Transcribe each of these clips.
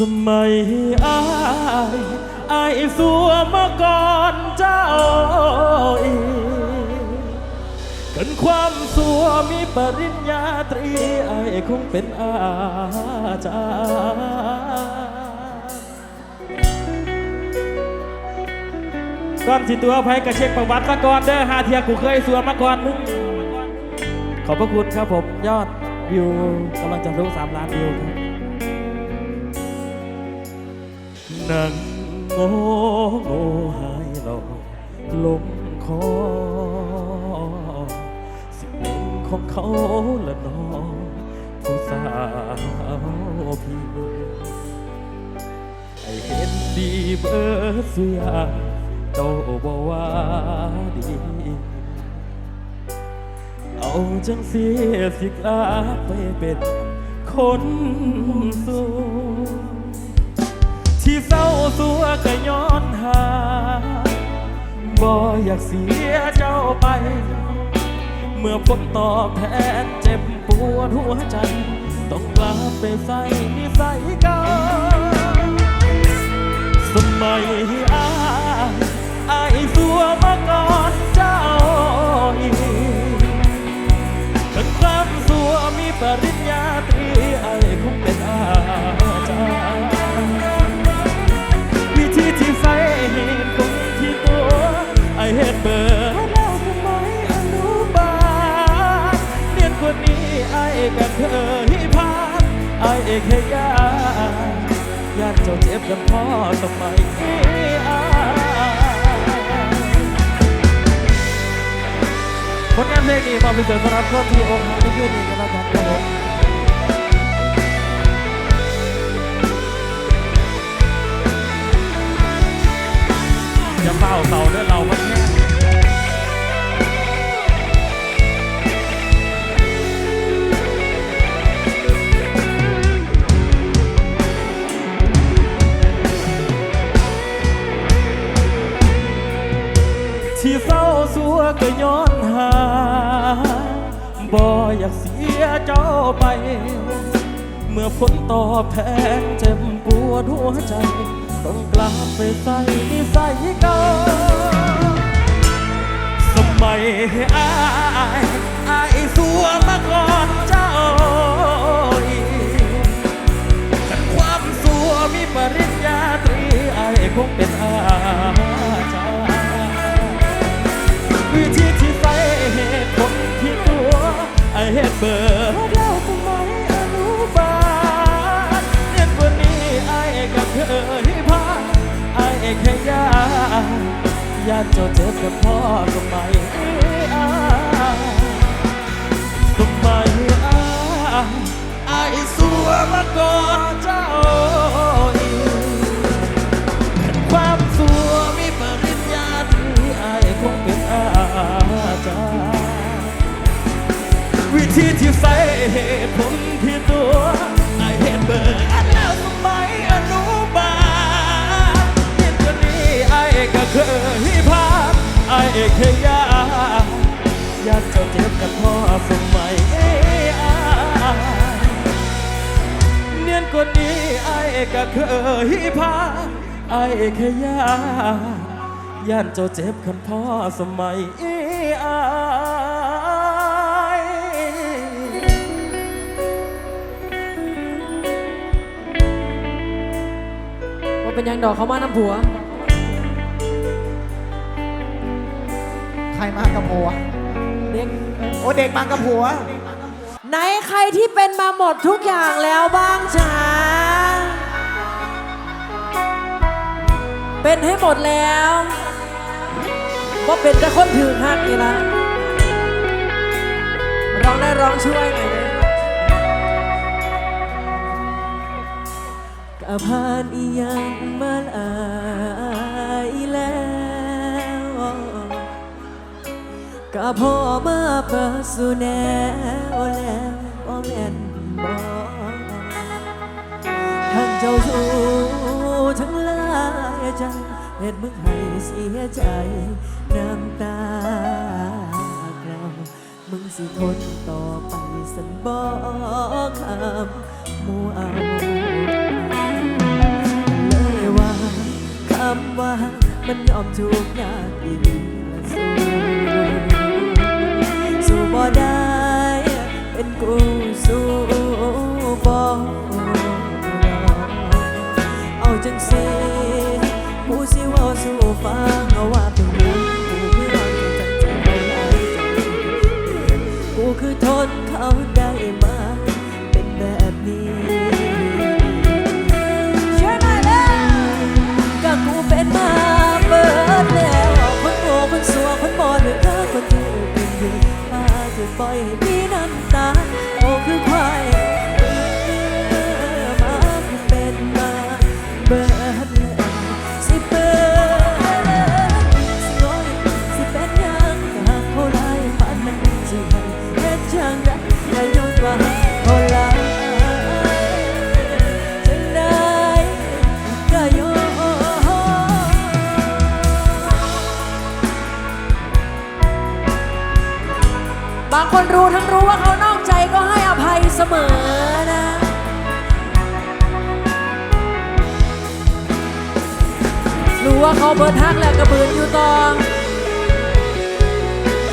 สมัยอายอายสัวมาก่อนเจ้าอีกกันความสัวมีปริญญาตรีอายคงเป็นอาจารย์ก่อนสิตัวไผกระเช็คประวัติมาก่อนเด้อหาเทียกูเคยสัวมาก่อนมึงขอบพระคุณครับผมยอดวิวกำลังจะทะลุ3ล้านวิวครับ นั่งโง่โง่หายหลอกลงคอ สิเป็นของเขาละน้องผู้สาวพี่ไอเห็นดีเบิดเสียงเจ้าบอกว่าดี เอาจังเสียสิกลาไปเป็นคนสูง ที่เศร้าสัวก็ย้อนหาบ่อยากเสียเจ้าไป เมื่อผลตอบแทนเจ็บปวดหัวใจ ต้องกลับไปใส่นิสัยเก่าสมัยอายอายสัวมาก่อนเจ้าอีกขันความสัวมีปริญญารี แค่ยากญาติเจ้าเจ็บกันพ่อสมัยนี้อาผลงานเพลงนี้มาเป็นเสียงสำหรับคนที่อกหักในคืนนี้กันแล้วกันครับผมจะเฝ้าเสาเด้อเราพันแค่ อยากเสียเจ้าไป เมื่อผลตอบแทนเจ็บปวดหัวใจ ต้องกลับไปใส่นิสัยเก่าสมัยอายอายสัวมาก่อนเจ้าอีกความสัวมีปริญญาตรีอายคงเป็นอาจารย์วิธีที่ใส่เหตุผล เฮ็ดเบอร์แล้วสมัยอนุบาลเรียวันนี้ไอ้กับเคยพาไอ้แค่ยากญาติเจ้าเจอกับพ่อก็ไม่อายสมัยอาไอ้สัวมาก่อนเจ้า วิธีที่ใส่เหตุผลที่ตัวไอเหตุเบิดแล้วสมัยอนุบาลเห็นตัวนี้ไอก็เคยพาไอ้แค่ยากอยากเจ้าเจ็บกับพ่อสมัยอเนียนกว่านี้ไอก็เคยพาไอ้แค่ยากย่านเจ้าเจ็บคันพ่อสมัยอ เป็นหยังดอกเขามาน้ำผัว ใครมากับผัว เด็ก โอ้เด็กมากับผัว ไหนใครที่เป็นมาหมดทุกอย่างแล้วบ้างจ้าเป็นให้หมดแล้วว่าเป็นแต่คนถือหักนี่ละร้องได้ร้องช่วยหน่อย เลยกะพานอียังมาลายแล้วก็พ่อมาเปิดสู่แนวแล้วบ่แม่นบ่ทั้งเจ้าชู้ทั้งลายใจเฮ็ดมึงให้เสียใจน้ำตาเกลามึงสิทนต่อไปสันบ่คำมูเอาำว่ามันยอมถูกยากอีหลีละสู้สู้บ่ได้ เป็นกูสู้บ่เอาจังสิผู้สิว่าสู้ฟังเอา เขาเบิดทักแล้วกระบืนอยู่ตอง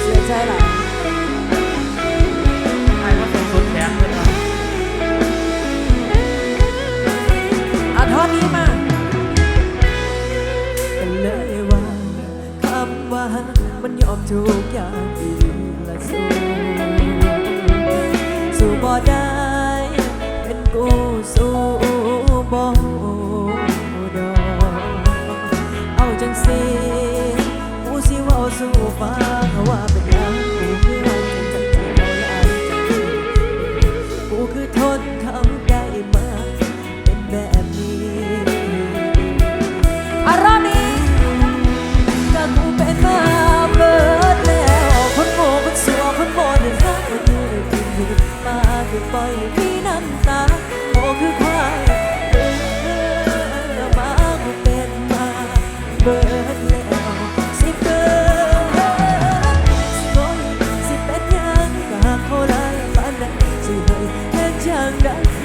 เสียใจหลายไอ้มาส่งสุดแขนเลยนะเอาท่อนนี้มากันเลยว่าคำว่ามันยอมทุกอย่าง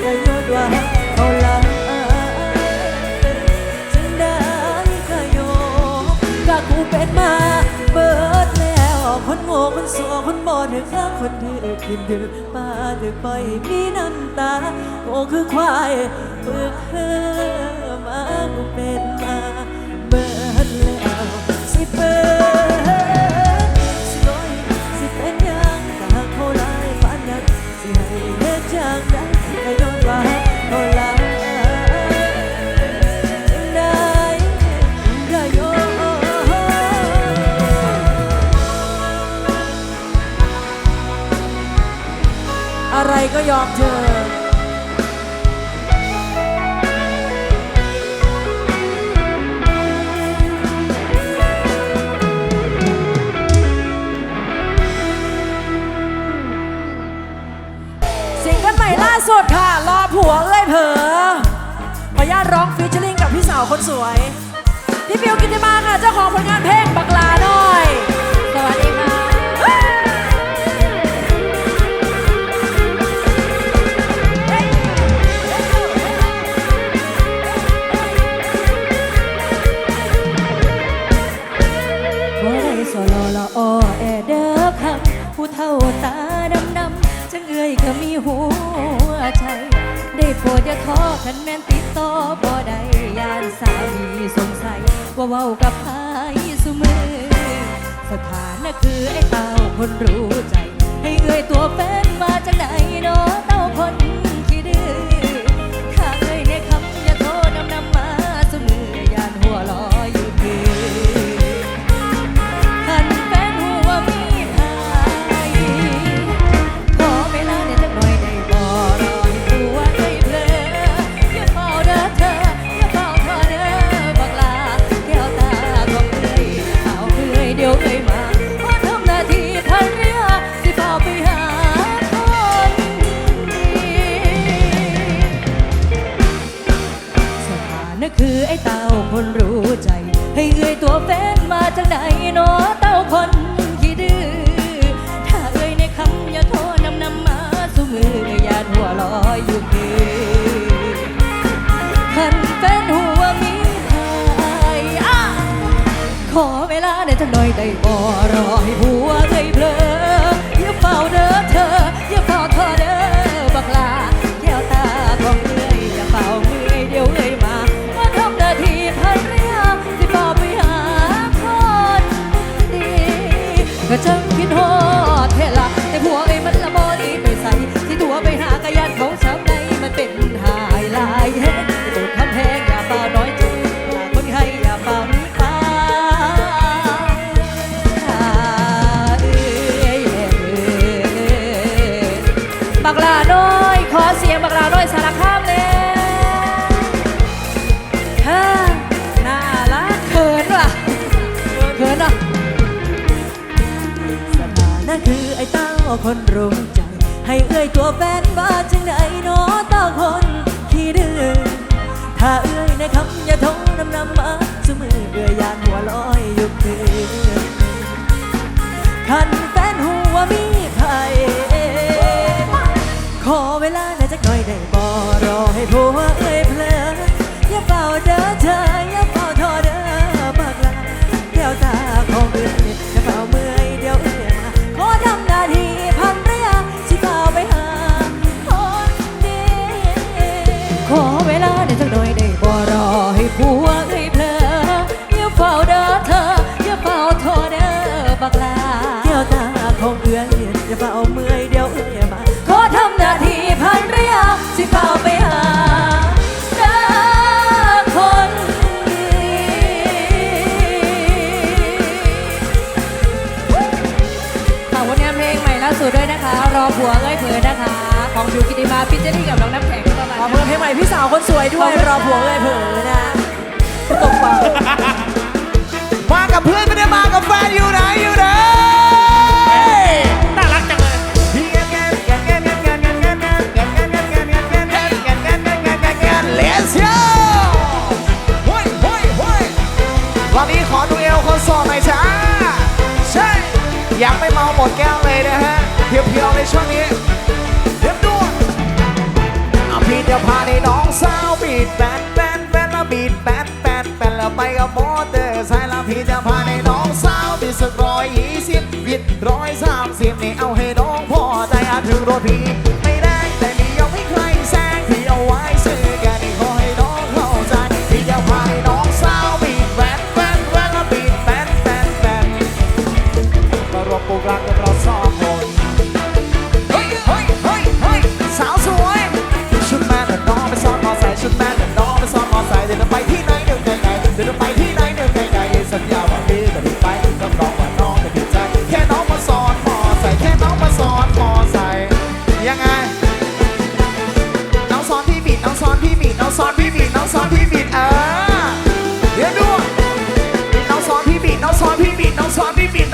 งได้อย่าย้อนว่าเขาล่จังได้ก็โยมก็กูเป็นมาเบิดแล้วคนโง่คนสัวคนบอดหรือข้าคนที่กินดื่มมาดึกไปมีน้ำตาโง่คือควายเบิกเธอมากูเป็นมาเบิดแล้วสิเบิด ก็ยอมเธอ สิงเกันใหม่ล่าสุดค่ะ รอผัวเอ้ยเผลอขออนุญาตร้องฟีเจอร์ลิงกับพี่สาวคนสวย พี่ปิวกิติมาค่ะ เจ้าของผลงานเพลงบักลาหน่อย สวัสดีค่ะ หัวใจ ได้โปรดอย่าท้อคันแม่นติดต่อบ่ได้ยานสามีสงสัย ว่าเว้ากับไอ้สุมือ สถานะคือไอ้เต้าคนรู้ใจ ให้เอ่ยตัวแฟนมาจากไหนเนาะเต้าคน นรู้ใจ ให้เอ่ยตัวแฟนมาจากไหนเนาะเต้าคนขี้ดื้อถ้าเอ่ยในคำอย่าโทษนำนำมาสู้มืออย่าญาหัวลอยอยู่เกคันแฟนหัวมีใครขอเวลาได้จักหน่อยได้บ่รอให้หัวเอ่ยเพลออย่าเฝ้าเด้อ คนรู้ใจ ให้เอื้อยตัวแฟนบ้าจังไหนเนาะตาคนขี้ดื้อถ้าเอื้อยในคำอย่าท้องนำนำมาสมือเบื่อยานหัวลอยอยู่คืนคันแฟนหัวมีใครขอเวลาหน่อยจักหน่อยได้บ่รอให้ผัวเอื้อย เลยนะคะ ของชิวกิติมาพิจนี่กับน้องน้ำแข็งก็ปรมาขอบคุณเพลงใหม่พี่สาวคนสวยด้วยรอผัวเลยเผลอนะตกปามากับเพื่อนไม่ได้มากับแฟนอยู่ไหนอยู่ไหนน่ารักจังเลยเลสยฮ้ยฮ้ยฮ้ยรอบนี้ขอดูเอลคนสอบหน่อยจ้าใช่ยังไม่เมาหมดแก้วเลยนะฮะ เพียวๆในช่วงนี้ สาวบีดแปดแปดแปดแล้วบีดแปดแปดแปดแล้วไปกับมอเตอร์ไซค์แล้วพี่จะพาในน้องสาวบีดสักร้อยยี่สิบบีดร้อยสามสิบนี่เอาให้น้องพอใจถึงรถพี่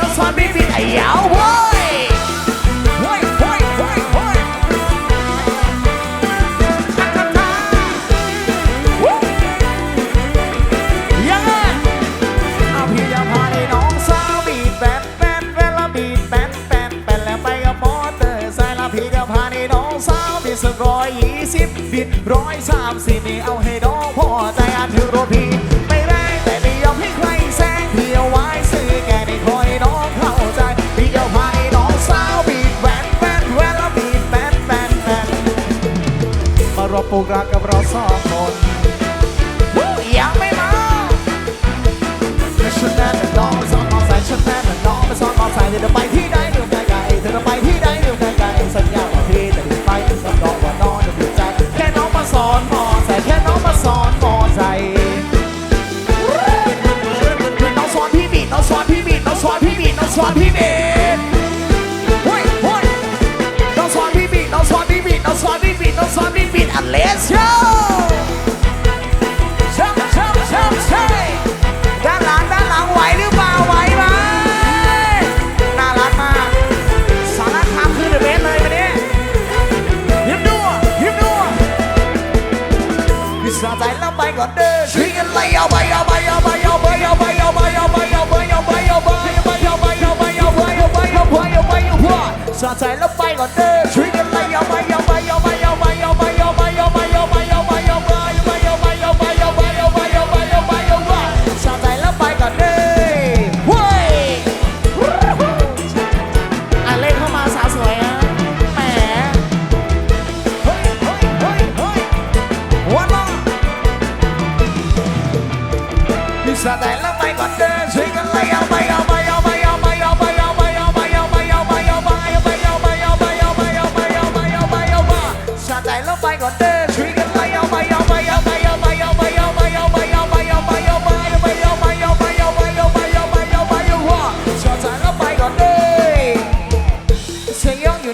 this one ein Baby. Ja, yeah, สาวบีแบนแบนแบนแล้วบีแบนแบนแบนแล้วไปกับมอเตอร์ไซค์แล้พี่จพาให้น้องสาวบีสักร้ยี่สิบบีร้อยสามสิบนี่เอาให้ สะใจแล้วไปก่อนเด้อช่วยกันไล่เอาไปเอาไป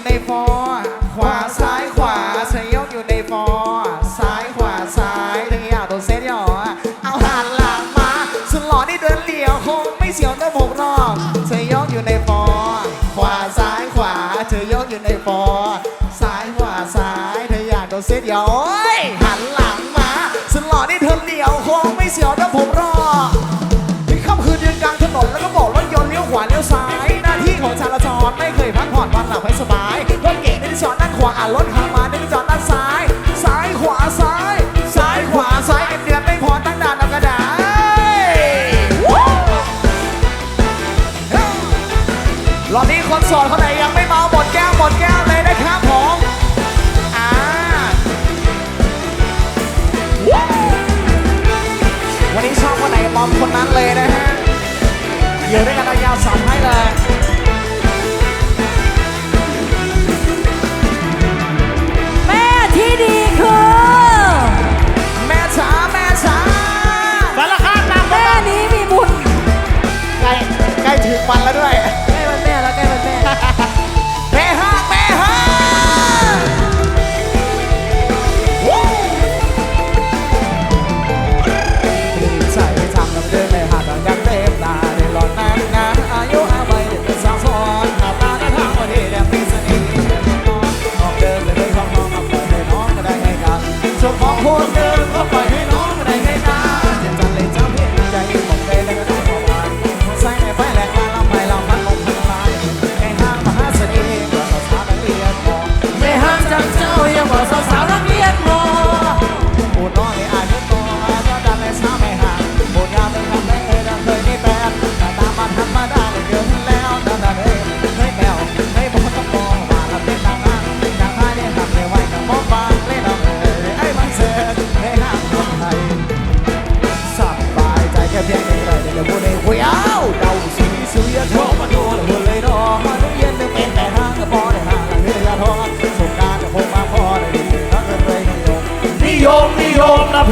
ในฟอร์ขวาซ้ายขวาเชยยงอยู่ในฟอร์ซ้ายขวาซ้ายถึงอยากตัวเซตหยอเอาหันหลังมาสุดหล่อนี่เดินเหลี่ยวคงไม่เสียวแต่ผมรอบเชยยงอยู่ในฟอร์ขวาซ้ายขวาเชยยงอยู่ในฟอร์ซ้ายขวาซ้ายเธออยากตัวเซตหยอโอ้ยหันหลังมาสุดหล่อนี่เดินเหลี่ยวคงไม่เสียวแต่ผมรอบที่ค่ำคืนยืนกลางถนนแล้วก็บอกรถยนต์เลี้ยวขวาเลี้ยวซ้ายาที่ของจราจรไม่เคยพักผ่อนวันหลับให้สบายรถเก่งในที่จอดด้านขวาอะรถหางมาในที่จอดด้านซ้าย ซ้ายขวาซ้าย ซ้ายขวาซ้ายเงินเดือนไม่พอตั้งด่านเอากระดาษรอบนี้คนโสอนเขาไหน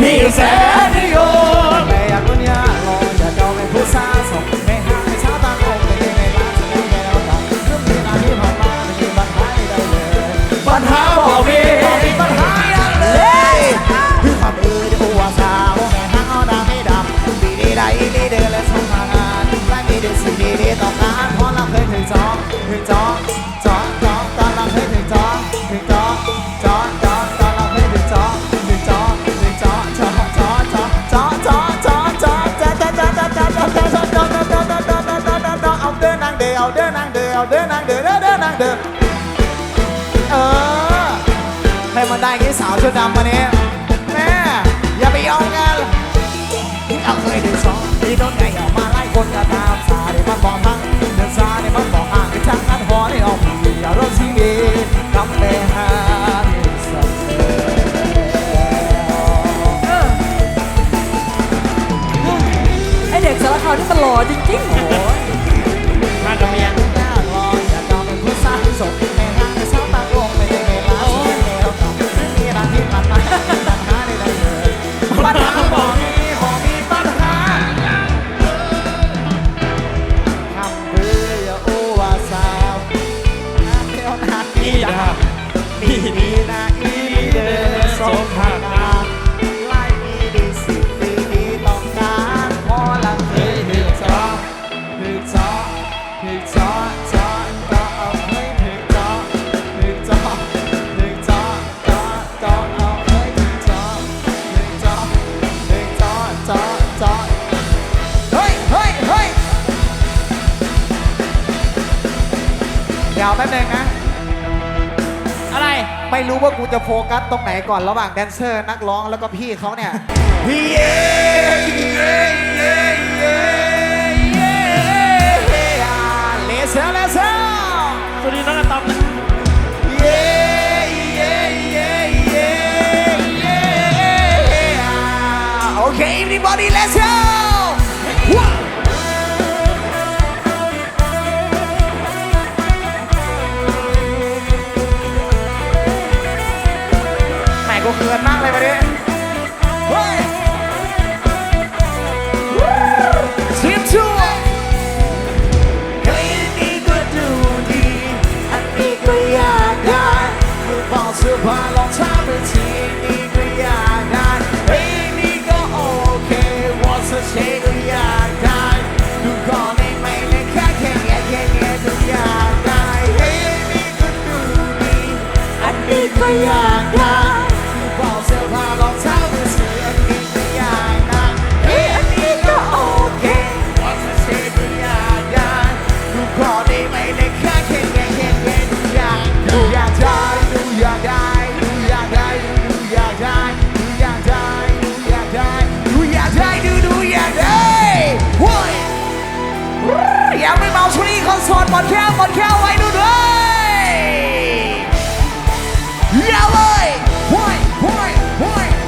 มีแสนนิยมไม่อยากลุ้นยารออย่าจองเป็นผู้สาสมไม่ห่างไม่ช้าตามลงไม่ได้ในร้านจะไม่แก้วตาเรื่องมีนาที่ผ่านมาไม่มีปัญหาใดๆเลยปัญหาบ่มีมีปัญหาอย่างเลยคือความเออจะอวสาวแม่หางเอาดำให้ดำปีนี้ได้ดีเดินและสองทางานและมีเด็กสิ่งดีๆต้องการเพราะเราเคยถึงจองถึงจองจอง เดือเอาเดินนางเดือเดินเดินนางเดือเออให้มันได้กี่สาวชุดดำมาเนี้ยแม่อย่าไปยอมกันเอาเคยดูสองที่โดนไงออกมาไล่คนก็ตามสาเดี๋ยวมันบอพังเดินซาเดี๋ยวมันบอกห่างที่ช่างนั้นพอได้ออกอย่ารถซีดีกำไปหาที่สักเดียวไอเด็กสารคามที่มันหล่อจริงๆ Come on. จะโฟกัสตรงไหนก่อนระหว่างแดนเซอร์นักร้องแล้วก็พี่เขาเนี่ย พี่เย่เย่เย่เย่เย่เลเซอร์เลเซอร์สวัสดีน้องอะตอมนะเย่เย่เย่เย่เย่โอเค everybody let's go ว้าแหมกูเขินมากเลยวันนี้เฮ้ยทีมชัวเฮ้ยนี่ก็ดูดี อันนี้ก็อยากได้มือเปล่าเสื้อผ้ารองเท้าไปทีนี่ก็อยากได้เฮ้ยนี่ก็โอเควอสเชก็อยากได้ดูก่อนได้ไหมในแค่แค่แค่แค่แค่ก็อยากได้เฮ้ยนี่ก็ดูดี อันนี้ก็อยาก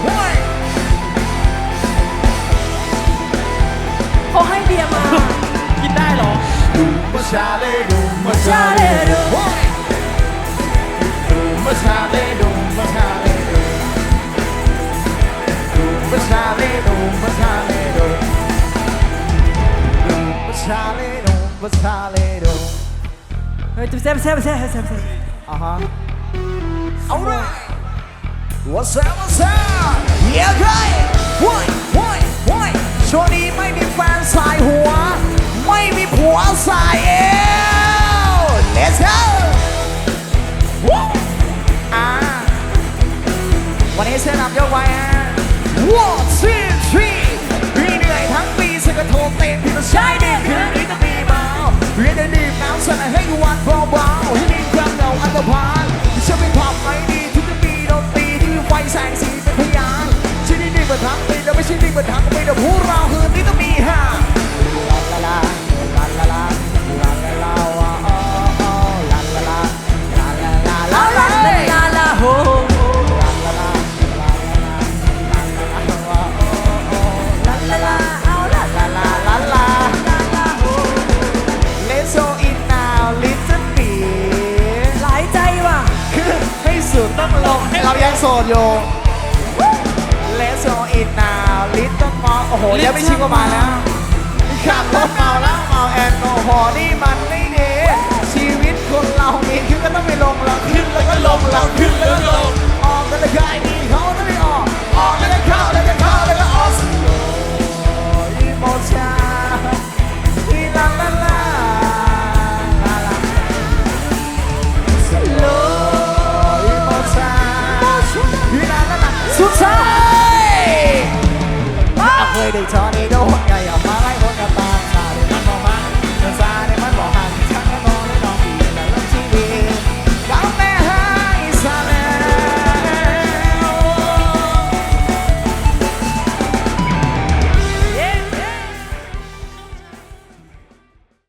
โว้ยเขาให้เบียร์มากินได้เหรอมาชาเลดูมาชาเลดูโว้ยดูมาชา เลดูมาชาเลดูดูมาชาเลดูมาชาเลดูดูมาชาเลดูมาชาเลดูเฮ้ยตุ๊บแซ่บแซ่บแซ่บแซ่บแซ่บอ่าฮะ alright what's up what's up yeah guy โว้ยโว้ยโว้ยช่วงนี้ไม่มีแฟนสายหัว ไม่มีผัวสายเอว let's go วู้อ่าวันนี้เสื้อนำยกไว้ฮะ one two three พี่เหนื่อยทั้งปีฉันก็โทรเต้นพี่ต้องใช้เด็กคืนนี้ต้องมี เรียนได้ดีบน้ำสนให้วันเบาๆให้มีความเงาอันตรพานฉันไม่ความไม่ดีที่จะมีดนตรีที่ไฟแสงสีเป็นพยานที่นี่ดีเหมือนทั้งปีแล้วไม่ใช่ดีเหมือนทั้งปีแต่ผู้เราคืนนี้ต้องมีฮะลาลาลาลาลาลาลาลาลาอ๋ออ๋อลาลาลาลาลาลาลา ต้องลงเรายังโสดอยู่ Let's go in now little more โอ้โหยังไม่ชิมก็มาแล้วขับรถเมาแล้วเมาแอลกอฮอล์นี่มันไม่ดีชีวิตคนเรามีขึ้นก็ต้องไม่ลงเราขึ้นแล้วก็ลงเราขึ้นแล้วก็ลงออกกันละกายมี